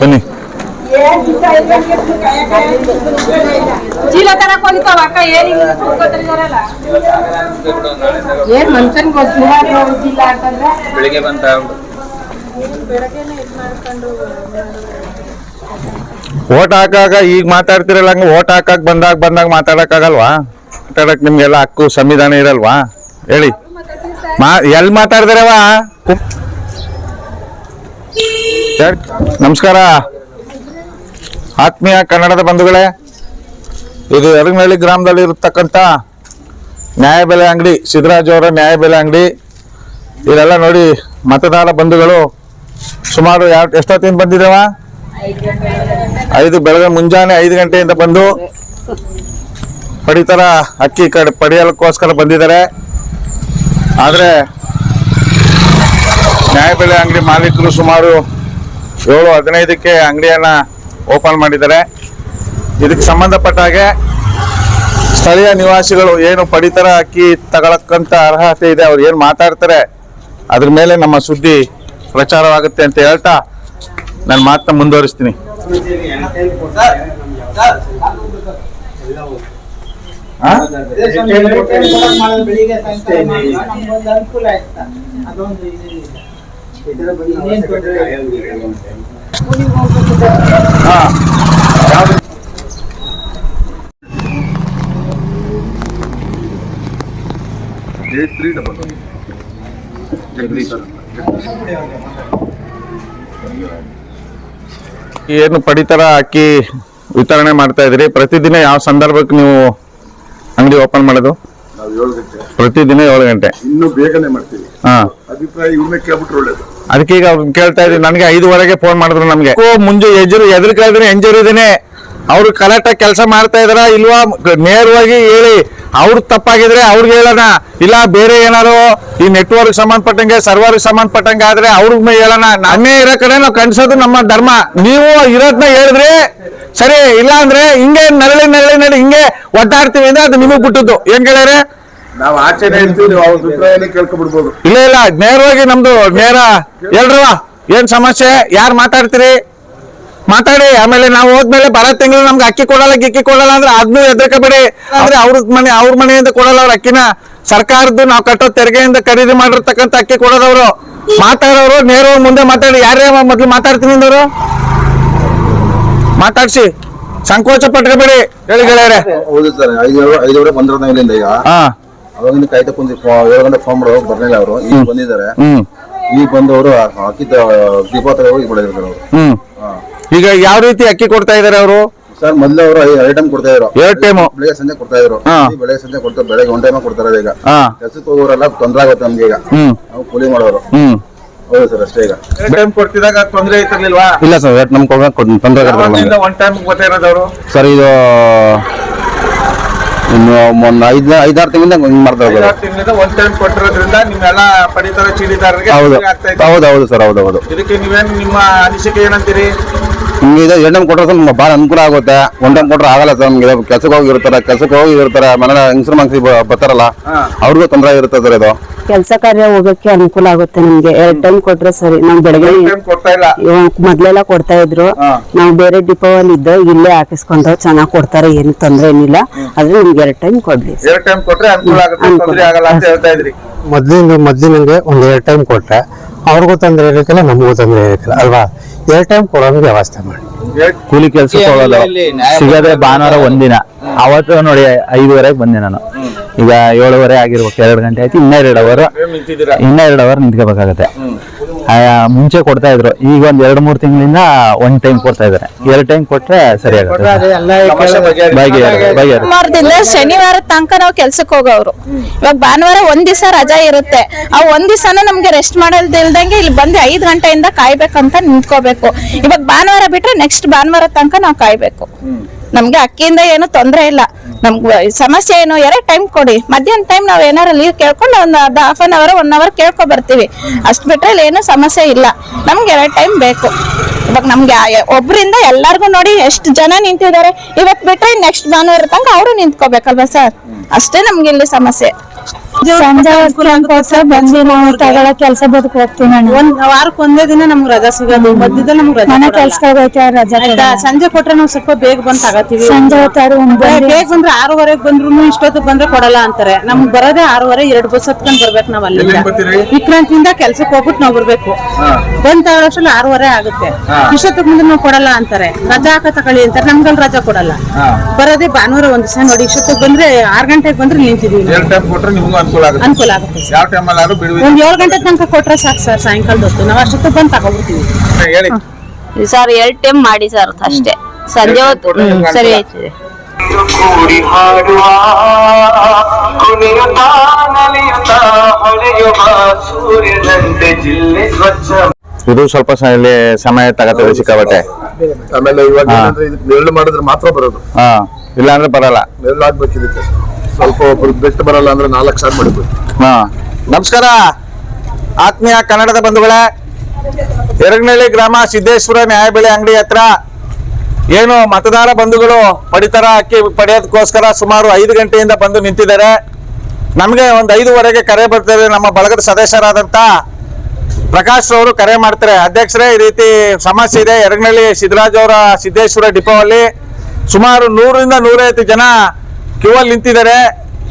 ಬನ್ನಿ. ಚೀಲ ತರಕ್ ಹೋಗಿತ್ತಾವ ಅಕ್ಕ ಏನ್ ಹಿಂಗ್ ಕೂತ್ಕೊತಿದಾರಲ್ಲ? ಏನ್ ಮನ್ಸನ್ ಗೊತ್ತಿಲ್ಲ ನೋಡಿಲ್ಲ ಅಂತಂದ್ರೆ. ಬೆಳಿಗ್ಗೆ ಬಂತ ಓಟ್ ಹಾಕಾಗ ಈಗ ಮಾತಾಡ್ತಿರಲ್ಲ ಹಂಗ ಓಟ್ ಹಾಕಕ್ ಬಂದಾಗ ಬಂದಾಗ ಮಾತಾಡಕ್ ಆಗಲ್ವಾ ಮಾತಾಡಕ್ ನಿಮ್ಗೆಲ್ಲ ಹಕ್ಕು ಸಂವಿಧಾನ ಇರಲ್ವಾ? ಹೇಳಿ. ಮಾ ಎಲ್ಲಿ ಮಾತಾಡ್ದಾರವ ನಮಸ್ಕಾರ. ಆತ್ಮೀಯ ಕನ್ನಡದ ಬಂಧುಗಳೇ, ಇದು ಎರಗನಹಳ್ಳಿ ಗ್ರಾಮದಲ್ಲಿ ಇರತಕ್ಕಂಥ ನ್ಯಾಯಬೆಲೆ ಅಂಗಡಿ, ಸಿದ್ದರಾಜ್ ಅವರ ನ್ಯಾಯಬೆಲೆ ಅಂಗಡಿ. ಇದೆಲ್ಲ ನೋಡಿ ಮತದಾರ ಬಂಧುಗಳು ಸುಮಾರು ಎಷ್ಟೊತ್ತಿಂದ ಬಂದಿದ್ದಾವ ಐದು ಬೆಳಗ್ಗೆ ಮುಂಜಾನೆ ಐದು ಗಂಟೆಯಿಂದ ಬಂದು ಪಡಿತರ, ಅಕ್ಕಿ ಕಡೆ ಪಡೆಯಲಕ್ಕೋಸ್ಕರ ಬಂದಿದ್ದಾರೆ. ಆದರೆ ನ್ಯಾಯಬೆಲೆ ಅಂಗಡಿ ಮಾಲೀಕರು ಸುಮಾರು ಏಳು ಹದಿನೈದಕ್ಕೆ ಅಂಗಡಿಯನ್ನ ಓಪನ್ ಮಾಡಿದ್ದಾರೆ ಇದಕ್ಕೆ ಸಂಬಂಧಪಟ್ಟ ಹಾಗೆ ಸ್ಥಳೀಯ ನಿವಾಸಿಗಳು ಏನು ಪಡಿತರ ಅಕ್ಕಿ ತಗೊಳಕ್ಕಂತ ಅರ್ಹತೆ ಇದೆ ಅವ್ರು ಏನು ಮಾತಾಡ್ತಾರೆ ಅದ್ರ ಮೇಲೆ ನಮ್ಮ ಸುದ್ದಿ ಪ್ರಚಾರವಾಗುತ್ತೆ ಅಂತ ಹೇಳ್ತಾ ನಾನು ಮಾತನ್ನ ಮುಂದುವರಿಸ್ತೀನಿ? ಏನು ಪಡಿತರ ಅಕ್ಕಿ ವಿತರಣೆ ಮಾಡ್ತಾ ಇದ್ರಿ ಪ್ರತಿದಿನ ಯಾವ ಸಂದರ್ಭಕ್ಕೆ ನೀವು ಅಂಗಡಿ ಓಪನ್ ಮಾಡೋದು? ನಾವು ಏಳು ಗಂಟೆ. ಪ್ರತಿದಿನ ಏಳು ಗಂಟೆ. ಇನ್ನೂ ಬೇಗನೆ ಮಾಡ್ತೀವಿ. ಹಾ. ಅಭಿಪ್ರಾಯ ಇವ್ರನ್ನ ಕೇಳ್ಬಿಟ್ರೆ ಒಳ್ಳೇದು. ಅದಕ್ಕೆ ಈಗ ಅವ್ರನ್ನ ಕೇಳ್ತಾ ಇದ್ದೀನಿ. ನನಗೆ ಐದುವರೆಗೆ ಫೋನ್ ಮಾಡಿದ್ರು ನಮ್ಗೆ. ಮುಂಜೆ ಎದುರು ಎದುರು ಕೇಳಿದ್ರೆ ಇದೇನೆ. ಅವ್ರು ಕರೆಕ್ಟಾಗಿ ಕೆಲಸ ಮಾಡ್ತಾ ಇದಾರ ಇಲ್ವಾ? ನೇರವಾಗಿ ಹೇಳಿ. ಅವ್ರ ತಪ್ಪಾಗಿದ್ರೆ ಅವ್ರಿಗೆ ಹೇಳೋಣ. ಇಲ್ಲ ಬೇರೆ ಏನಾರು ಈ ನೆಟ್ವರ್ಕ್ ಸಂಬಂಧಪಟ್ಟಂಗೆ ಸರ್ವರ್ ಸಂಬಂಧಪಟ್ಟಂಗೆ ಆದ್ರೆ ಅವ್ರಿಗೆ ಹೇಳೋಣ. ನಮ್ಮೇ ಇರೋ ಕಡೆ ನಾವು ಕನ್ಸೋದು ನಮ್ಮ ಧರ್ಮ. ನೀವು ಇರೋದ್ನ ಹೇಳಿದ್ರೆ ಸರಿ ಇಲ್ಲ ಅಂದ್ರೆ ಹಿಂಗೆ ನರಳಿ ನರಳಿ ನರಳಿ ಹಿಂಗೆ ಒದ್ದಾಡ್ತೀವಿ ಅಂದ್ರೆ ಅದು ನಿಮಗೆ ಬಿಟ್ಟದ್ದು. ಏನ್ ಕೇಳ್ಯಾರೆ? ನಾವು ಆಚೆನೆ ಇರ್ತೀವಿ ನೀವು ಅವ್ರ ಅಭಿಪ್ರಾಯನೇ ಕೇಳ್ಕೊಬಿಡ್ಬೋದು. ಇಲ್ಲ ಇಲ್ಲ ನೇರವಾಗಿ ನಮ್ದು ನೇರ ಹೇಳ್ರವ ಏನ್ ಸಮಸ್ಯೆ ಯಾರು ಮಾತಾಡ್ತೀರಿ? ಮಾತಾಡಿ ಆಮೇಲೆ ನಾವು ಹೋದ್ಮೇಲೆ ಬರ ತಿಂಗಳು ನಮ್ಗೆ ಅಕ್ಕಿ ಕೊಡಲ್ಲ ಗಿಕ್ಕಿ ಕೊಡಲ್ಲ ಅಂದ್ರೆ ಅದನ್ನೂ ಎದ್ರಕಬೇಡಿ ಅಂದ್ರೆ ಅವ್ರ ಮನೆ ಅವ್ರ ಮನೆಯಿಂದ ಕೊಡಲ್ಲ ಅವ್ರ ಅಕ್ಕಿನ. ಸರ್ಕಾರದ್ದು ನಾವು ಕಟ್ಟೋ ತೆರಿಗೆಯಿಂದ ಖರೀದಿ ಮಾಡಿರ್ತಕ್ಕಂಥ ಅಕ್ಕಿ ಕೊಡೋದವ್ರು. ಮಾತಾಡೋರು ನೇರವಾಗಿ ಮುಂದೆ ಮಾತಾಡಿ. ಯಾರೇ ಮೊದ್ಲು ಮಾತಾಡ್ತೀನಿ ಅಂದವರು? ಮಾತಾಡ್ಸಿ. ಸಂಕೋಚ ಪಟ್ಕೋಬೇಡಿ ಹೇಳಿ ಗೆಳೆಯರೆ. ಹೌದು ಸರ್ ಐದು ಐದುವರೆ ಬಂದಿರೋದು ಇಲ್ಲಿಂದ ಈಗ. ಹಾ. ಅವಾಗಿಂದ ಕಾಯ್ತಾ ಕುಂತಿ ಏಳು ಗಂಟೆ ಫೋನ್ ಮಾಡೋ ಬರ್ಲಿಲ್ಲ ಅವರು. ಈಗ ಬಂದಿದ್ದಾರೆ. ಹ್ಮ್. ಈಗ ಬಂದವರು ಹಾಕಿದ್ದ ದೀಪ ತಗೋ ಹೋಗಿ ಬಿಡಿದ್ರು ಅವರು. ಹ್ಮ್. ಈಗ ಯಾವ ರೀತಿ ಅಕ್ಕಿ ಕೊಡ್ತಾ ಇದಾರೆ ಅವರು? ಸರ್ ಮೊದ್ಲು ಅವರು ಎರಡು ಟೈಮ್ ಕೊಡ್ತಾ ಇದ್ರು. ಎರಡು ಟೈಮು. ಬೆಳಗ್ಗೆ ಸಂಜೆ ಕೊಡ್ತಾ ಇದ್ರು. ಬೆಳಗ್ಗೆ ಈಗ ಬೆಳಿಗ್ಗೆ ಸಂಜೆ ಕೊಡ್ತಾರೆ ಬೆಳಗ್ಗೆ ಒನ್ ಟೈಮ್ ಕೊಡ್ತಾರೆ ಈಗ. ಹಾ. ಕೆಲ್ಸಕ್ಕೆ ಹೋಗೋರೆಲ್ಲ ತೊಂದರೆ ಆಗುತ್ತೆ ನಮ್ಗೆ ಈಗ. ಹ್ಮ್. ನಾವು ಕೂಲಿ ಮಾಡೋರು. ಹ್ಮ್. ಹೌದು ಸರ್ ಅಷ್ಟೇ ಈಗ. ಟೈಮ್ ಕೊಡ್ತಿದಾಗ ತೊಂದರೆ ಐತಿರ್ಲಿಲ್ವಾ ಇಲ್ಲ ಸರ್ ರೇಟ್ ನಮ್ಗೆ ಹೋಗಕ್ಕೆ ತೊಂದರೆ ಯಾವಾಗಿಂದ ಒನ್ ಟೈಮ್ ಗೊತ್ತಾ ಇರೋದವ್ರು? ಸರ್ ಇದು ಇನ್ನು ಒಂದು ಐದು ಐದಾರು ತಿಂಗಳಿಂದ ಹಿಂಗೆ ಮಾಡ್ತಾ ಇದ್ದಾರೆ ಐದಾರು ತಿಂಗಳಿಂದ ಒನ್ ಟೈಮ್ ಕೊಟ್ಟಿರೋದ್ರಿಂದ ನಿಮ್ಮೆಲ್ಲ ಪಡಿತರ ಚೀಟಿದಾರರಿಗೆ ಹೌದು. ತೊಂದ್ರೆ ಆಗ್ತಾ ಇದೆ. ಹೌದು ಹೌದು ಸರ್ ಹೌದು ಹೌದು. ಇದಕ್ಕೆ ನೀವೇನ್ ನಿಮ್ಮ ಅನಿಸಿಕೆ ಏನಂತೀರಿ? ನಿಮ್ಗೆ ಇದು ಎರಡು ಟೈಮ್ ಕೊಟ್ಟರೆ ಸರ್ ನಮ್ಗೆ ಭಾಳ ಅನುಕೂಲ ಆಗುತ್ತೆ. ಒನ್ ಟೈಮ್ ಕೊಟ್ಟರೆ ಆಗಲ್ಲ ಸರ್ ನಮ್ಗೆ. ಹೋಗಿ ಹೋಗಿರ್ತಾರೆ ಕೆಲಸಕ್ಕೆ ಹೋಗಿ ಇರ್ತಾರೆ ಮನೆ ಹೆಂಗಸ್ರ ಮನ್ಸಿ ಬರ್ತಾರಲ್ಲ ಅವ್ರಿಗೂ ತೊಂದರೆ ಇರುತ್ತೆ ಸರ್ ಇದು. ಕೆಲಸ ಕಾರ್ಯ ಹೋಗಕ್ಕೆ ಅನುಕೂಲ ಆಗುತ್ತೆ ನಮ್ಗೆ. ಎರಡ್ ಟೈಮ್ ಕೊಟ್ರೆ ಸರಿ. ನಾವ್ ಬೆಳಗ್ಗೆ ಟೈಮ್ ಕೊಡ್ತಾ ಇಲ್ಲ. ಇವಾಗ ಮೊದ್ಲೆಲ್ಲ ಕೊಡ್ತಾ ಇದ್ರು. ನಾವು ಬೇರೆ ಡಿಪೋ ಅಲ್ಲಿ ಇದ್ದ ಇಲ್ಲೇ ಹಾಕಿಸ್ಕೊಂಡ್ರೆ ಚೆನ್ನಾಗ್ ಕೊಡ್ತಾರೆ ಏನು ತೊಂದ್ರೆ ಏನಿಲ್ಲ. ಆದ್ರೆ ನಿಮ್ಗೆ ಎರಡ್ ಟೈಮ್ ಕೊಡ್ಲಿ. ಎರಡು ಟೈಮ್ ಕೊಟ್ರೆ ಅನುಕೂಲ ಆಗುತ್ತೆ ತೊಂದರೆ ಆಗಲ್ಲ ಅಂತ ಹೇಳ್ತಾ ಇದ್ರಿ. ಮೊದ್ಲಿನ ಮೊದ್ಲಿನಂಗೆ ಒಂದ್ ಎರಡ್ ಟೈಮ್ ಕೊಟ್ರೆ ಅವ್ರಿಗೂ ತೊಂದರೆ ಇರಕ್ಕಿಲ್ಲ ನಮಗೂ ತೊಂದರೆ ಇರಕ್ಕಿಲ್ಲ ಅಲ್ವಾ? ಎರಡು ಟೈಮ್ ಕೊಡೋದು ವ್ಯವಸ್ಥೆ ಮಾಡಿ. ಕೂಲಿ ಕೆಲಸ ಹೋಗೋದು ಸಿಗದ್ರೆ ಭಾನುವಾರ ಒಂದಿನ. ಅವತ್ತು ನೋಡಿ ಐದುವರೆಗೆ ಬಂದೆ ನಾನು. ಈಗ ಏಳುವರೆ ಆಗಿರ್ಬೇಕು ಎರಡು ಗಂಟೆ ಆಯ್ತು ಇನ್ನೆರಡು ಅವರ್ ಇನ್ನೆರಡು ಇನ್ನ ಎರಡು ಅವರ್ ನಿಂತ್ಕೋಬೇಕಾಗತ್ತೆ. ಮುಂಚೆ ಕೊಡ್ತಾ ಇದ್ರು. ಈಗ ಒಂದ್ ಎರಡ್ ಮೂರ್ ತಿಂಗಳಿಂದ ಒನ್ ಟೈಮ್ ಕೊಡ್ತಾ ಇದಾರೆ. ಎರಡ್ ಟೈಮ್ ಕೊಟ್ರೆ ಸರಿ ಆಗುತ್ತೆ. ಶನಿವಾರ ತನಕ ನಾವು ಕೆಲ್ಸಕ್ಕೆ ಹೋಗೋರು ಇವಾಗ ಭಾನುವಾರ ಒಂದ್ ದಿವಸ ರಜಾ ಇರುತ್ತೆ. ಆ ಒಂದ್ ದಿವಸನ ನಮ್ಗೆ ರೆಸ್ಟ್ ಮಾಡಲ್ದಿಲ್ದಂಗೆ ಇಲ್ಲಿ ಬಂದು ಐದ್ ಗಂಟೆಯಿಂದ ಕಾಯ್ಬೇಕಂತ ನಿಂತ್ಕೋಬೇಕು. ಇವಾಗ ಭಾನುವಾರ ಬಿಟ್ರೆ ನೆಕ್ಸ್ಟ್ ಭಾನುವಾರ ತನಕ ನಾವು ಕಾಯ್ಬೇಕು. ನಮ್ಗೆ ಅಕ್ಕಿಯಿಂದ ಏನು ತೊಂದರೆ ಇಲ್ಲ. ನಮ್ಗೆ ಸಮಸ್ಯೆ ಏನು, ಎರಡು ಟೈಮ್ ಕೊಡಿ. ಮಧ್ಯಾಹ್ನ ಟೈಮ್ ನಾವು ಏನಾರ ಲೀವ್ ಕೇಳ್ಕೊಂಡು ಒಂದ್ half an hour one hour ಕೇಳ್ಕೊ ಬರ್ತೀವಿ. ಅಷ್ಟು ಬಿಟ್ರೆ ಏನು ಸಮಸ್ಯೆ ಇಲ್ಲ. ನಮ್ಗೆ ಎರಡು ಟೈಮ್ ಬೇಕು. ಇವಾಗ ನಮ್ಗೆ ಒಬ್ಬರಿಂದ ಎಲ್ಲರಿಗೂ ನೋಡಿ ಎಷ್ಟು ಜನ ನಿಂತಿದ್ದಾರೆ. ಇವತ್ತು ಬಿಟ್ರೆ ನೆಕ್ಸ್ಟ್ ಭಾನುವಾರ ತನಕ ಅವರು ನಿಂತ್ಕೋಬೇಕಲ್ವಾ ಸರ್? ಅಷ್ಟೇ ನಮ್ಗೆ ಇಲ್ಲಿ ಸಮಸ್ಯೆ. ಸಂಜೆ ಹೊತ್ತು ಬಂದು ನಾವು ತಗೊಳೋ ಕೆಲಸ ಬದುಕು ಹೋಗ್ತೀನಿ ಅಣ್ಣ. ಒಂದ್ ವಾರಕ್ಕೆ ಒಂದೇ ದಿನ ನಮ್ಗೆ ರಜಾ ಸಿಗೋದು ಮಧ್ಯದಲ್ಲಿ ನಮ್ಗೆ ರಜಾ ಮನೆ ಕೊಡಲ್ಲ. ಕೆಲ್ಸಕ್ಕೆ ಹೋಗೈತೆ ರಜಾ ಆಯ್ತಾ? ಸಂಜೆ ಕೊಟ್ರೆ ನಾವು ಸ್ವಲ್ಪ ಬೇಗ ಬಂದ್ ತಗೋತೀವಿ. ಸಂಜೆ ಹೊತ್ತಾರು ಒಂದ್ ಬೇಗ ಬಂದ್ರೆ ಆರೂವರೆಗೆ ಬಂದ್ರು ಇಷ್ಟೊತ್ತಿಗೆ ಬಂದ್ರೆ ಕೊಡಲ್ಲ ಅಂತಾರೆ. ನಮ್ಗ್ ಬರೋದೇ ಆರೂವರೆ ಎರಡು ಬಸ್ ಹತ್ಕೊಂಡ್ ಬರ್ಬೇಕು ನಾವ್ ಅಲ್ಲಿಂದ. ಎಲ್ಲಿಂದ ಬರ್ತೀರಿ? ವಿಕ್ರಾಂತಿಯಿಂದ ಕೆಲ್ಸಕ್ಕೆ ಹೋಗ್ಬಿಟ್ಟು ನಾವ್ ಬರ್ಬೇಕು. ಬಂದ್ ತಗೊಳ್ಳೋಷ್ಟ್ರಲ್ಲಿ ಆರೂವರೆ ಆಗುತ್ತೆ. ಇಷ್ಟೊತ್ತಿಗೆ ಮುಂದೆ ನಾವು ಕೊಡಲ್ಲ ಅಂತಾರೆ. ರಜಾ ಹಾಕ ತಗೊಳ್ಳಿ ಅಂತಾರೆ ನಮ್ಗಲ್ಲಿ ರಜಾ ಕೊಡಲ್ಲ. ಬರೋದೇ ಭಾನುವಾರ ಒಂದ್ ದಿವಸ ನೋಡಿ ಇಷ್ಟೊತ್ತಿಗೆ ಬಂದ್ರೆ ಆರ್ ಗಂಟೆಗೆ ಬಂದ್ರೆ ನಿಂತಿದೀವಿ ಎರಡು ಟೈಮ್ ಕೊಟ್ರೆ ನಿಮಗೂ ಅನುಕೂಲ ಆಗುತ್ತೆ. ಅನುಕೂಲ ಆಗುತ್ತೆ ಸರ್. ಯಾವ ಟೈಮಲ್ಲಿ ಆದ್ರೂ ಬಿಡುವಿಲ್ಲ ಒಂದ್ ಏಳು ಗಂಟೆ ತನಕ ಕೊಟ್ರೆ ಸಾಕು ಸರ್ ಸಾಯಂಕಾಲದ ಹೊತ್ತು. ನಾವು ಅಷ್ಟೊತ್ತಿಗೆ ಬಂದು ತಗೊಬಿಡ್ತೀವಿ. ಹೇಳಿ. ಸರ್ ಎರಡು ಟೈಮ್ ಮಾಡಿ ಸರ್ ಅಷ್ಟೇ. ಸಂಜೆ ಹೊತ್ತು ಹ್ಮ್, ಸರಿ ಆಯ್ತದೆ ಕೂಡಿ ಹಾಡುವ ಕುಣಿಯುತ್ತಾ ನಲಿಯುತ್ತಾ ಹೊಳೆಯುವ ಸೂರ್ಯನಂತೆ ಜಿಲ್ಲೆ ಸ್ವಚ್ಛ. ಇದು ಸ್ವಲ್ಪ ಸ- ಇಲ್ಲಿ ಸಮಯ ತಗತ್ತದೆ ಸಿಕ್ಕಾಬಟ್ಟೆ ಆಮೇಲೆ ಇವಾಗ ಏನಂದ್ರೆ ಇದಕ್ಕೆ ನೆರಳು ಮಾಡಿದ್ರೆ ಮಾತ್ರ ಬರೋದು. ಹಾ. ಇಲ್ಲ ಅಂದ್ರೆ ಬರಲ್ಲ. ನೆರಳು ಆಗ್ಬೇಕು ಇದಕ್ಕೆ. ಸ್ವಲ್ಪ ಒಬ್ರು ಬೆಟ್ಟು ಬರಲ್ಲ ಅಂದ್ರೆ ನಾಲ್ಕು ಸಾವಿರ ಮಾಡಬೇಕು. ಹಾ. ನಮಸ್ಕಾರ. ಆತ್ಮೀಯ ಕನ್ನಡದ ಬಂಧುಗಳೇ ಎರಗನಹಳ್ಳಿ ಗ್ರಾಮ ಸಿದ್ದೇಶ್ವರ ನ್ಯಾಯಬೆಲೆ ಅಂಗಡಿ ಹತ್ರ ಏನು ಮತದಾರ ಬಂಧುಗಳು ಪಡಿತರ ಅಕ್ಕಿ ಪಡೆಯೋದಕ್ಕೋಸ್ಕರ ಸುಮಾರು ಐದು ಗಂಟೆಯಿಂದ ಬಂದು ನಿಂತಿದ್ದಾರೆ. ನಮಗೆ ಒಂದು ಐದುವರೆಗೆ ಕರೆ ಬರ್ತದೆ ನಮ್ಮ ಬಳಗದ ಸದಸ್ಯರಾದಂಥ ಪ್ರಕಾಶ್ ಅವರು ಕರೆ ಮಾಡ್ತಾರೆ. ಅಧ್ಯಕ್ಷರೇ, ಈ ರೀತಿ ಸಮಸ್ಯೆ ಇದೆ. ಎರಗನಹಳ್ಳಿ ಸಿದ್ದರಾಜ್ ಅವರ ಸಿದ್ದೇಶ್ವರ ಡಿಪೋದಲ್ಲಿ ಸುಮಾರು ನೂರರಿಂದ ನೂರೈವತ್ತು ಜನ ಕ್ಯೂ ಅಲ್ಲಿ ನಿಂತಿದ್ದಾರೆ.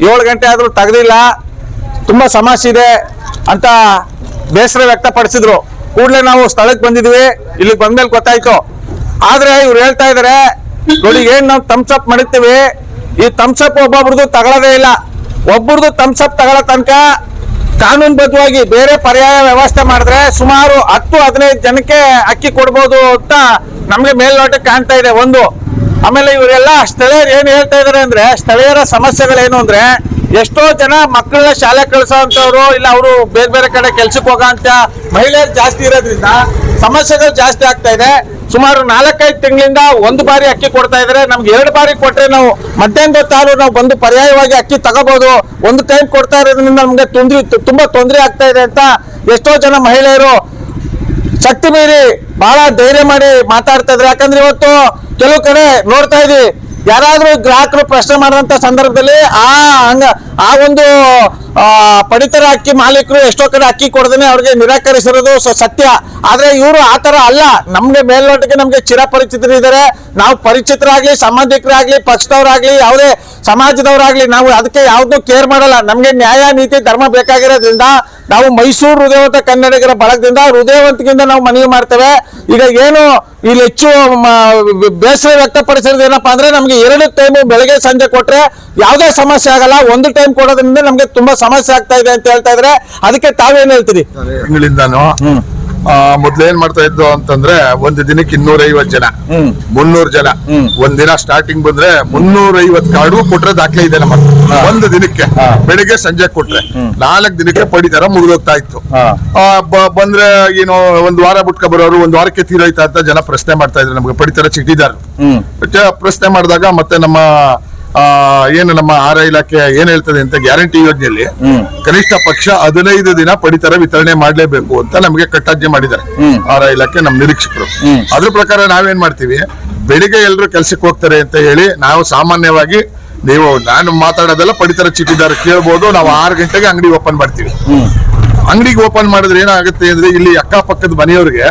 ಏಳು ಗಂಟೆ ಆದರೂ ತೆಗೆದಿಲ್ಲ. ತುಂಬ ಸಮಸ್ಯೆ ಇದೆ ಅಂತ ಬೇಸರ ವ್ಯಕ್ತಪಡಿಸಿದ್ರು. ಕೂಡಲೇ ನಾವು ಸ್ಥಳಕ್ಕೆ ಬಂದಿದ್ವಿ. ಇಲ್ಲಿಗೆ ಬಂದ್ಮೇಲೆ ಗೊತ್ತಾಯ್ತು. ಆದರೆ ಇವ್ರು ಹೇಳ್ತಾ ಇದಾರೆ, ನೋಡಿ ಏನು ನಾವು ತಮ್ಸಪ್ ಮಾಡಿರ್ತೀವಿ. ಈ ತಮ್ಸಪ್ ಒಬ್ಬೊಬ್ರದ್ದು ತಗೊಳ್ಳೋದೇ ಇಲ್ಲ. ಒಬ್ಬರದು ತಮ್ಸಪ್ ತಗೊಳ್ಳೋ ತನಕ ಕಾನೂನುಬದ್ಧವಾಗಿ ಬೇರೆ ಪರ್ಯಾಯ ವ್ಯವಸ್ಥೆ ಮಾಡಿದ್ರೆ ಸುಮಾರು ಹತ್ತು ಹದಿನೈದು ಜನಕ್ಕೆ ಅಕ್ಕಿ ಕೊಡ್ಬೋದು ಅಂತ ನಮಗೆ ಮೇಲ್ನೋಟಕ್ಕೆ ಕಾಣ್ತಾ ಇದೆ. ಒಂದು ಆಮೇಲೆ ಇವರೆಲ್ಲ ಸ್ಥಳೀಯರು ಏನು ಹೇಳ್ತಾ ಇದಾರೆ ಅಂದ್ರೆ, ಸ್ಥಳೀಯರ ಸಮಸ್ಯೆಗಳೇನು ಅಂದ್ರೆ, ಎಷ್ಟೋ ಜನ ಮಕ್ಕಳನ್ನ ಶಾಲೆ ಕಳ್ಸೋ ಅಂತವ್ರು ಇಲ್ಲ ಅವರು ಬೇರೆ ಬೇರೆ ಕಡೆ ಕೆಲ್ಸಕ್ಕೆ ಹೋಗೋ ಅಂತ ಮಹಿಳೆಯರು ಜಾಸ್ತಿ ಇರೋದ್ರಿಂದ ಸಮಸ್ಯೆಗಳು ಜಾಸ್ತಿ ಆಗ್ತಾ ಇದೆ. ಸುಮಾರು ನಾಲ್ಕೈದು ತಿಂಗಳಿಂದ ಒಂದು ಬಾರಿ ಅಕ್ಕಿ ಕೊಡ್ತಾ ಇದ್ರೆ. ನಮ್ಗೆ ಎರಡು ಬಾರಿ ಕೊಟ್ರೆ ನಾವು ಮಧ್ಯಾಹ್ನದ ಹೊತ್ತಾದ್ರೂ ನಾವು ಬಂದು ಪರ್ಯಾಯವಾಗಿ ಅಕ್ಕಿ ತಗೋಬಹುದು ಒಂದು ಟೈಮ್ ಕೊಡ್ತಾ ಇರೋದ್ರಿಂದ ನಮ್ಗೆ ತೊಂದ್ರೆ, ತುಂಬಾ ತೊಂದರೆ ಆಗ್ತಾ ಇದೆ ಅಂತ ಎಷ್ಟೋ ಜನ ಮಹಿಳೆಯರು ಶಕ್ತಿ ಮೀರಿ ಬಹಳ ಧೈರ್ಯ ಮಾಡಿ ಮಾತಾಡ್ತಾ ಇದ್ರೆ. ಯಾಕಂದ್ರೆ ಇವತ್ತು ಕೆಲವು ಕಡೆ ನೋಡ್ತಾ ಇದ್ದೀವಿ. ಯಾರಾದರೂ ಗ್ರಾಹಕರು ಪ್ರಶ್ನೆ ಮಾಡುವಂತ ಸಂದರ್ಭದಲ್ಲಿ ಆ ಹಂಗ ಆ ಒಂದು ಪಡಿತರ ಅಕ್ಕಿ ಮಾಲೀಕರು ಎಷ್ಟೋ ಕಡೆ ಅಕ್ಕಿ ಕೊಡದೇನೆ ಅವ್ರಿಗೆ ನಿರಾಕರಿಸಿರೋದು ಸತ್ಯ. ಆದ್ರೆ ಇವರು ಆ ತರ ಅಲ್ಲ. ನಮ್ಗೆ ಮೇಲ್ನೋಟಕ್ಕೆ ನಮ್ಗೆ ಚಿರಪರಿಚಿತರಿದ್ದಾರೆ ನಾವು ಪರಿಚಿತರಾಗ್ಲಿ, ಸಂಬಂಧಿಕರಾಗ್ಲಿ, ಪಕ್ಷದವರಾಗ್ಲಿ, ಯಾವುದೇ ಸಮಾಜದವರಾಗ್ಲಿ ನಾವು ಅದಕ್ಕೆ ಯಾವ್ದು ಕೇರ್ ಮಾಡಲ್ಲ. ನಮ್ಗೆ ನ್ಯಾಯ, ನೀತಿ, ಧರ್ಮ ಬೇಕಾಗಿರೋದ್ರಿಂದ ನಾವು ಮೈಸೂರು ಹೃದಯವಂತ ಕನ್ನಡಿಗರ ಬಳಗದಿಂದ ಹೃದಯವಂತಿಕೆಯಿಂದ ನಾವು ಮನವಿ ಮಾಡ್ತೇವೆ. ಈಗ ಏನು ಇಲ್ಲಿ ಹೆಚ್ಚು ಬೇಸರ ವ್ಯಕ್ತಪಡಿಸಿರೋದು ಏನಪ್ಪಾ ಅಂದ್ರೆ ನಮ್ಗೆ ಎರಡು ಟೈಮು ಬೆಳಗ್ಗೆ, ಸಂಜೆ ಕೊಟ್ರೆ ಯಾವುದೇ ಸಮಸ್ಯೆ ಆಗಲ್ಲ. ಒಂದು ಟೈಮ್ ಕೊಡೋದ್ರಿಂದ ನಮ್ಗೆ ತುಂಬಾ ಸಮಸ್ಯೆ ಆಗ್ತಾ ಇದೆ ಅಂತ ಹೇಳ್ತಾ ಇದ್ರೆ ಅದಕ್ಕೆ ತಾವೇನ್ ಹೇಳ್ತೀರಿ? ತಿಂಗಳಿಂದಾನು ಮೊದ್ಲೇನ್ ಮಾಡ್ತಾ ಇದ್ದು ಅಂತಂದ್ರೆ ಒಂದು ದಿನಕ್ಕೆ ಇನ್ನೂರ ಐವತ್ ಜನ ಮುನ್ನೂರ್ ಜನ. ಒಂದ್ ದಿನ ಸ್ಟಾರ್ಟಿಂಗ್ ಬಂದ್ರೆ ಮುನ್ನೂರೈವತ್ ಕಾರ್ಡು ಕೊಟ್ರೆ ದಾಖಲೆ ಇದೆ ನಮ್ಮ. ಒಂದು ದಿನಕ್ಕೆ ಬೆಳಿಗ್ಗೆ ಸಂಜೆ ಕೊಟ್ರೆ. ನಾಲ್ಕ್ ದಿನಕ್ಕೆ ಪಡಿತರ ಮುಗಿದೋಗ್ತಾ ಇತ್ತು. ಬಂದ್ರೆ ಏನು ಒಂದ್ ವಾರ ಬಿಟ್ಕ ಬರೋರು ಒಂದ್ ವಾರಕ್ಕೆ ತೀರೋಯ್ತಾ ಅಂತ ಜನ ಪ್ರಶ್ನೆ ಮಾಡ್ತಾ ಇದ್ರು ನಮ್ಗೆ. ಪಡಿತರ ಚಿಟ್ಟಿದಾರ ಪ್ರಶ್ನೆ ಮಾಡಿದಾಗ ಮತ್ತೆ ನಮ್ಮ ಏನು ನಮ್ಮ ಆಹಾರ ಇಲಾಖೆ ಏನ್ ಹೇಳ್ತದೆ ಅಂತ ಗ್ಯಾರಂಟಿ ಯೋಜನೆಯಲ್ಲಿ ಕನಿಷ್ಠ ಪಕ್ಷ ಹದಿನೈದು ದಿನ ಪಡಿತರ ವಿತರಣೆ ಮಾಡಲೇಬೇಕು ಅಂತ ನಮಗೆ ಕಟ್ಟಾಜ್ಞೆ ಮಾಡಿದ್ದಾರೆ. ಆಹಾರ ಇಲಾಖೆ ನಮ್ಮ ನಿರೀಕ್ಷಕರು. ಅದ್ರ ಪ್ರಕಾರ ನಾವೇನ್ ಮಾಡ್ತೀವಿ? ಬೆಳಿಗ್ಗೆ ಎಲ್ರು ಕೆಲ್ಸಕ್ಕೆ ಹೋಗ್ತಾರೆ ಅಂತ ಹೇಳಿ ನಾವು ಸಾಮಾನ್ಯವಾಗಿ ನೀವು ನಾನು ಮಾತಾಡೋದೆಲ್ಲ ಪಡಿತರ ಚೀಟಿದಾರ ಕೇಳ್ಬೋದು ನಾವು ಆರು ಗಂಟೆಗೆ ಅಂಗಡಿ ಓಪನ್ ಮಾಡ್ತೀವಿ. ಅಂಗಡಿಗೆ ಓಪನ್ ಮಾಡಿದ್ರೆ ಏನಾಗುತ್ತೆ ಅಂದ್ರೆ ಇಲ್ಲಿ ಅಕ್ಕಪಕ್ಕದ ಮನೆಯವ್ರಿಗೆ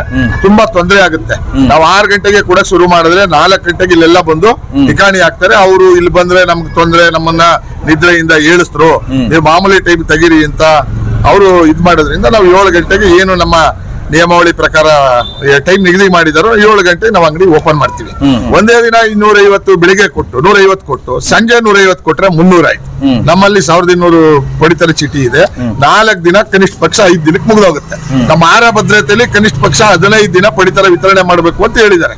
ತುಂಬಾ ತೊಂದರೆ ಆಗುತ್ತೆ. ನಾವು ಆರು ಗಂಟೆಗೆ ಕೂಡ ಶುರು ಮಾಡಿದ್ರೆ ನಾಲ್ಕು ಗಂಟೆಗೆ ಇಲ್ಲೆಲ್ಲ ಬಂದು ಠಿಕಾಣಿ ಆಗ್ತಾರೆ ಅವರು ಇಲ್ಲಿ ಬಂದ್ರೆ ನಮ್ಗೆ ತೊಂದರೆ ನಮ್ಮನ್ನ ನಿದ್ರೆಯಿಂದ ಏಳಿಸ್ರು. ನೀವು ಮಾಮೂಲಿ ಟೈಮ್ ತೆಗೀರಿ ಅಂತ ಅವರು ಇದ್ ಮಾಡೋದ್ರಿಂದ ನಾವು ಏಳು ಗಂಟೆಗೆ ಏನು ನಮ್ಮ ನಿಯಮಾವಳಿ ಪ್ರಕಾರ ಟೈಮ್ ನಿಗದಿ ಮಾಡಿದಾರೋ ಏಳು ಗಂಟೆ ನಾವು ಅಂಗಡಿ ಓಪನ್ ಮಾಡ್ತೀವಿ. ಒಂದೇ ದಿನ ಇನ್ನೂರೈವತ್ತು ಬೆಳಿಗ್ಗೆ ಕೊಟ್ಟು ನೂರೈವತ್ತು ಕೊಟ್ಟು ಸಂಜೆ ನೂರೈವತ್ತು ಕೊಟ್ರೆ ಮುನ್ನೂರ ಆಯ್ತು ನಮ್ಮಲ್ಲಿ ಸಾವಿರದ ಇನ್ನೂರು ಪಡಿತರ ಚೀಟಿ ಇದೆ. ನಾಲ್ಕು ದಿನ ಕನಿಷ್ಠ ಪಕ್ಷ ಐದು ದಿನಕ್ಕೆ ಮುಗಿದೋಗುತ್ತೆ. ನಮ್ಮ ಆರ ಭದ್ರತೆಯಲ್ಲಿ ಕನಿಷ್ಠ ಪಕ್ಷ ಹದಿನೈದು ದಿನ ಪಡಿತರ ವಿತರಣೆ ಮಾಡಬೇಕು ಅಂತ ಹೇಳಿದ್ದಾರೆ.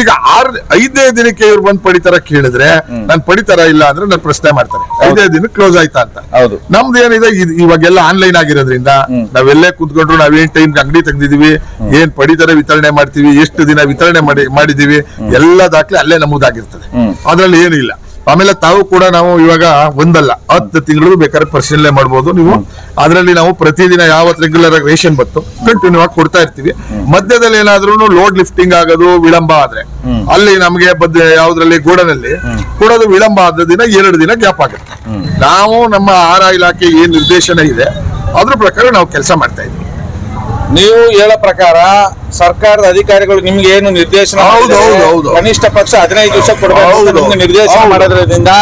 ಈಗ ಆರ್ ಐದನೇ ದಿನಕ್ಕೆ ಇವ್ರು ಬಂದ್ ಪಡಿತರ ಕೇಳಿದ್ರೆ ನಾನು ಪಡಿತರ ಇಲ್ಲ ಅಂದ್ರೆ ನಾನು ಪ್ರಶ್ನೆ ಮಾಡ್ತಾರೆ. ಐದೇ ದಿನ ಕ್ಲೋಸ್ ಆಯ್ತಾ ಅಂತ. ಹೌದು. ನಮ್ದು ಏನಿದೆ ಇವಾಗೆಲ್ಲ ಆನ್ಲೈನ್ ಆಗಿರೋದ್ರಿಂದ ನಾವೆಲ್ಲೇ ಕುತ್ಕೊಂಡ್ರು ನಾವೇನ್ ಟೈಮ್ ಅಂಗಡಿ ತೆಗ್ದಿದೀವಿ ಏನ್ ಪಡಿತರ ವಿತರಣೆ ಮಾಡ್ತೀವಿ ಎಷ್ಟು ದಿನ ವಿತರಣೆ ಮಾಡಿ ಮಾಡಿದೀವಿ ಎಲ್ಲ ದಾಖಲೆ ಅಲ್ಲೇ ನಮೂದಾಗಿರ್ತದೆ ಅದ್ರಲ್ಲಿ ಏನು ಇಲ್ಲ. ಆಮೇಲೆ ತಾವು ಕೂಡ ನಾವು ಇವಾಗ ಒಂದಲ್ಲ ಹತ್ತು ತಿಂಗಳು ಬೇಕಾದ್ರೆ ಪರಿಶೀಲನೆ ಮಾಡ್ಬೋದು ನೀವು. ಅದರಲ್ಲಿ ನಾವು ಪ್ರತಿದಿನ ಯಾವತ್ತು ರೆಗ್ಯುಲರ್ ಆಗಿ ರೇಷನ್ ಬಂತು ಕಂಟಿನ್ಯೂ ಆಗಿ ಕೊಡ್ತಾ ಇರ್ತೀವಿ. ಮಧ್ಯದಲ್ಲಿ ಏನಾದ್ರೂ ಲೋಡ್ ಲಿಫ್ಟಿಂಗ್ ಆಗೋದು ವಿಳಂಬ ಆದ್ರೆ. ಅಲ್ಲಿ ನಮಗೆ ಬದ್ದೆ ಯಾವ್ದ್ರಲ್ಲಿ ಗೋಡನಲ್ಲಿ ಕೊಡೋದು ವಿಳಂಬ ಆದ ದಿನ ಎರಡು ದಿನ ಗ್ಯಾಪ್ ಆಗುತ್ತೆ. ನಾವು ನಮ್ಮ ಆಹಾರ ಇಲಾಖೆ ಏನ್ ನಿರ್ದೇಶನ ಇದೆ ಅದ್ರ ಪ್ರಕಾರ ನಾವು ಕೆಲಸ ಮಾಡ್ತಾ ಇದ್ವಿ ನೀವು ಹೇಳೋ ಪ್ರಕಾರ ಸರ್ಕಾರದ ಅಧಿಕಾರಿಗಳು ನಿಮ್ಗೆ ಏನು ನಿರ್ದೇಶನ ಹೌದು, ಹೌದು, ಹೌದು. ಕನಿಷ್ಠ ಪಕ್ಷ ಹದಿನೈದು ದಿವಸ ಕೊಡಬೇಕು ನಿರ್ದೇಶನ. ಮಾಡೋದ್ರಿಂದ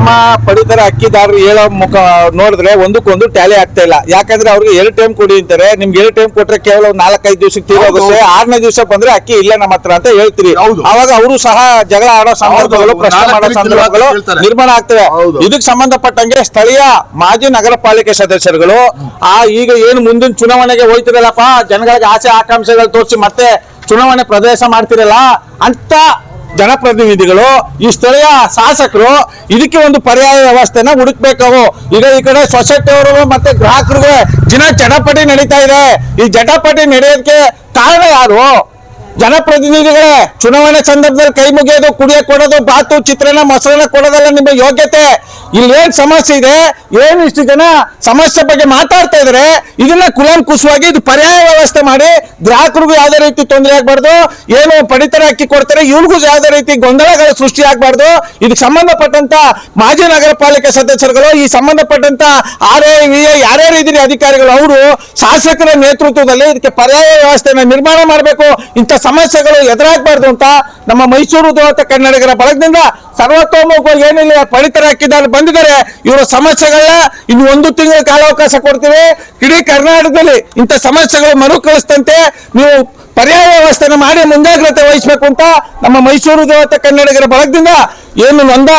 ನಮ್ಮ ಪಡಿತರ ಅಕ್ಕಿದಾರರು ಹೇಳೋ ಮುಖ ನೋಡಿದ್ರೆ ಒಂದಕ್ಕೊಂದು ಟ್ಯಾಲಿ ಆಗ್ತಾ ಇಲ್ಲ ಯಾಕಂದ್ರೆ ಅವ್ರಿಗೆ ಎರಡು ಟೈಮ್ ಕೊಡಿ ಅಂತಾರೆ ನಿಮ್ಗೆ ಎರಡು ಟೈಮ್ ಕೊಟ್ರೆ ಕೇವಲ ಒಂದು ನಾಲ್ಕೈದು ದಿವಸಕ್ಕೆ ತೀರೋಗುತ್ತೆ. ಆರನೇ ದಿವಸ ಬಂದ್ರೆ ಅಕ್ಕಿ ಇಲ್ಲ ನಮ್ಮ ಹತ್ರ ಅಂತ ಹೇಳ್ತೀರಿ. ಅವಾಗ ಅವರು ಸಹ ಜಗಳ ಆಡೋ ಸಂದರ್ಭಗಳು. ಪ್ರಶ್ನೆ ಮಾಡೋ ಸಂದರ್ಭಗಳು ನಿರ್ಮಾಣ ಆಗ್ತವೆ. ಇದಕ್ಕೆ ಸಂಬಂಧಪಟ್ಟಂಗೆ ಸ್ಥಳೀಯ ಮಾಜಿ ನಗರ ಪಾಲಿಕೆ ಸದಸ್ಯರುಗಳು ಆ ಈಗ ಏನು ಮುಂದಿನ ಚುನಾವಣೆಗೆ ಹೋಯ್ತಿರಲ್ಲಪ್ಪ ಜನಗಳಿಗೆ ಆಸೆ ಆಕಾಂಕ್ಷೆಗಳು ತೋರಿಸಿ ಮತ್ತೆ ಚುನಾವಣೆ ಪ್ರದೇಶ ಮಾಡ್ತಿರಲ್ಲ ಅಂತ ಜನಪ್ರತಿನಿಧಿಗಳು, ಈ ಸ್ಥಳೀಯ ಶಾಸಕರು ಇದಕ್ಕೆ ಒಂದು ಪರ್ಯಾಯ ವ್ಯವಸ್ಥೆನ ಹುಡುಕ್ಬೇಕು ಈಗ ಈ ಕಡೆ ಸೊಸೈಟಿ ಅವರು ಮತ್ತೆ ಗ್ರಾಹಕರಿಗೆ ದಿನ ಜಟಪಟಿ ನಡೀತಾ ಇದೆ. ಈ ಜಟಪಟಿ ನಡೆಯೋದಕ್ಕೆ ಕಾರಣ ಯಾರು? ಜನಪ್ರತಿನಿಧಿಗಳೇ, ಚುನಾವಣೆ ಸಂದರ್ಭದಲ್ಲಿ ಕೈ ಮುಗಿಯೋದು, ಕುಡಿಯೋ ಕೊಡೋದು, ಬಾತು ಚಿತ್ರನ ಮೊಸರನ್ನ ಕೊಡೋದಲ್ಲ ನಿಮ್ಮ ಯೋಗ್ಯತೆ. ಇಲ್ಲಿ ಏನ್ ಸಮಸ್ಯೆ ಇದೆ? ಏನು ಇಷ್ಟು ಜನ ಸಮಸ್ಯೆ ಬಗ್ಗೆ ಮಾತಾಡ್ತಾ ಇದ್ರೆ? ಇದನ್ನ ಕುಲಂಕುಷವಾಗಿ ಇದು ಪರ್ಯಾಯ ವ್ಯವಸ್ಥೆ ಮಾಡಿ, ಗ್ರಾಹಕರಿಗೂ ಯಾವುದೇ ರೀತಿ ತೊಂದರೆ ಆಗ್ಬಾರ್ದು, ಏನು ಪಡಿತರ ಅಕ್ಕಿ ಕೊಡ್ತಾರೆ, ಇವ್ರಿಗೂ ಯಾವುದೇ ರೀತಿ ಗೊಂದಲಗಳ ಸೃಷ್ಟಿ ಆಗ್ಬಾರ್ದು. ಇದಕ್ಕೆ ಸಂಬಂಧಪಟ್ಟಂತ ಮಾಜಿ ನಗರ ಪಾಲಿಕೆ ಸದಸ್ಯರುಗಳು, ಈ ಸಂಬಂಧಪಟ್ಟಂತ ಆರ್ ಎ ವಿ ಎ ಯಾರ್ಯಾರು ಇದ್ದೀರಿ ಅಧಿಕಾರಿಗಳು, ಅವರು ಶಾಸಕರ ನೇತೃತ್ವದಲ್ಲಿ ಇದಕ್ಕೆ ಪರ್ಯಾಯ ವ್ಯವಸ್ಥೆನ ನಿರ್ಮಾಣ ಮಾಡಬೇಕು. ಇಂಥ ಸಮಸ್ಯೆಗಳು ಎದುರಾಗಬಾರ್ದು ಅಂತ ನಮ್ಮ ಮೈಸೂರು ದೇವತ ಕನ್ನಡಿಗರ ಬಳಗದಿಂದ ಸರ್ವತೋಮುಖವಾಗಿ ಏನಿಲ್ಲ, ಪಡಿತರ ಹಾಕಿದ್ದಾರೆ, ಬಂದಿದ್ದಾರೆ. ಇವರ ಸಮಸ್ಯೆಗಳನ್ನ ಇನ್ನು ಒಂದು ತಿಂಗಳ ಕಾಲಾವಕಾಶ ಕೊಡ್ತೀವಿ. ಇಡೀ ಕರ್ನಾಟಕದಲ್ಲಿ ಇಂಥ ಸಮಸ್ಯೆಗಳು ಮರುಕಳಿಸ್ತಂತೆ ನೀವು ಪರ್ಯಾಯ ವ್ಯವಸ್ಥೆನ ಮಾಡಿ ಮುಂಜಾಗ್ರತೆ ವಹಿಸಬೇಕು ಅಂತ ನಮ್ಮ ಮೈಸೂರು ದೇವತೆ ಕನ್ನಡಿಗರ ಬಳಗದಿಂದ ಏನು ನೊಂದ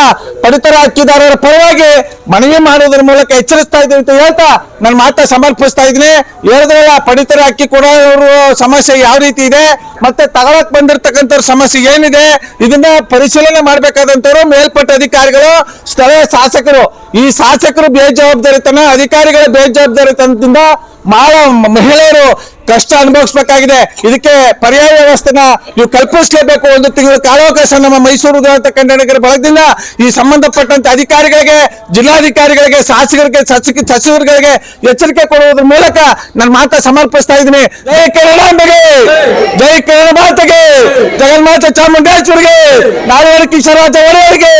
ಪಡಿತರ ಹಕ್ಕಿದಾರರ ಪರವಾಗಿ ಮನವಿ ಮಾಡುವುದರ ಮೂಲಕ ಎಚ್ಚರಿಸ್ತಾ ಇದ್ದೀವಿ ಅಂತ ಹೇಳ್ತಾ ನನ್ನ ಮಾತ ಸಮರ್ಪಿಸ್ತಾ ಇದ್ದೀನಿ. ಹೇಳಿದ್ರಲ್ಲ, ಪಡಿತರ ಅಕ್ಕಿ ಕೊಡೋರು ಸಮಸ್ಯೆ ಯಾವ ರೀತಿ ಇದೆ, ಮತ್ತೆ ತಗೊಳಕ್ ಬಂದಿರತಕ್ಕಂಥ ಸಮಸ್ಯೆ ಏನಿದೆ, ಇದನ್ನ ಪರಿಶೀಲನೆ ಮಾಡ್ಬೇಕಾದಂತವ್ರು ಮೇಲ್ಪಟ್ಟ ಅಧಿಕಾರಿಗಳು, ಸ್ಥಳೀಯ ಶಾಸಕರು. ಈ ಶಾಸಕರು ಬೇಜವಾಬ್ದಾರಿತನ, ಅಧಿಕಾರಿಗಳ ಬೇಜವಾಬ್ದಾರಿತನದಿಂದ ಮಹಿಳೆಯರು ಕಷ್ಟ ಅನುಭವಿಸಬೇಕಾಗಿದೆ. ಇದಕ್ಕೆ ಪರ್ಯಾಯ ವ್ಯವಸ್ಥೆನ ನೀವು ಕಲ್ಪಿಸಲೇಬೇಕು. ಒಂದು ತಿಂಗಳ ಕಾಲಾವಕಾಶ ನಮ್ಮ ಮೈಸೂರು ನಗರ ಬಳಗದಿಂದ ಈ ಸಂಬಂಧಪಟ್ಟಂತ ಅಧಿಕಾರಿಗಳಿಗೆ, ಜಿಲ್ಲಾಧಿಕಾರಿಗಳಿಗೆ, ಶಾಸಕರಿಗೆ, ಸಚಿವ, ಸಚಿವರುಗಳಿಗೆ ಎಚ್ಚರಿಕೆ ಕೊಡುವುದರ ಮೂಲಕ ನನ್ನ ಮಾತ ಸಮರ್ಪಿಸ್ತಾ ಇದ್ದೀನಿ. ಜೈ ಕನ್ನಡಾಂಬೆಗೆ ಜೈ ಕನ್ನಡ ಮಾತೆಗೆ! ಜಗನ್ಮಾತೆ ಚಾಮುಂಡೇಶ್ವರಿಗೆ! ನಾರಾಯಣ ಕಿಶೋರಾಜ ಅವರವರಿಗೆ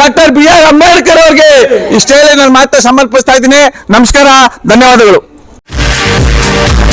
ಡಾಕ್ಟರ್ ಬಿ ಆರ್ ಅಂಬೇಡ್ಕರ್ ಅವರಿಗೆ! ಇಷ್ಟೇ ನನ್ನ ಮಾತ ಸಮರ್ಪಿಸ್ತಾ ಇದ್ದೀನಿ. ನಮಸ್ಕಾರ, ಧನ್ಯವಾದಗಳು. Bye.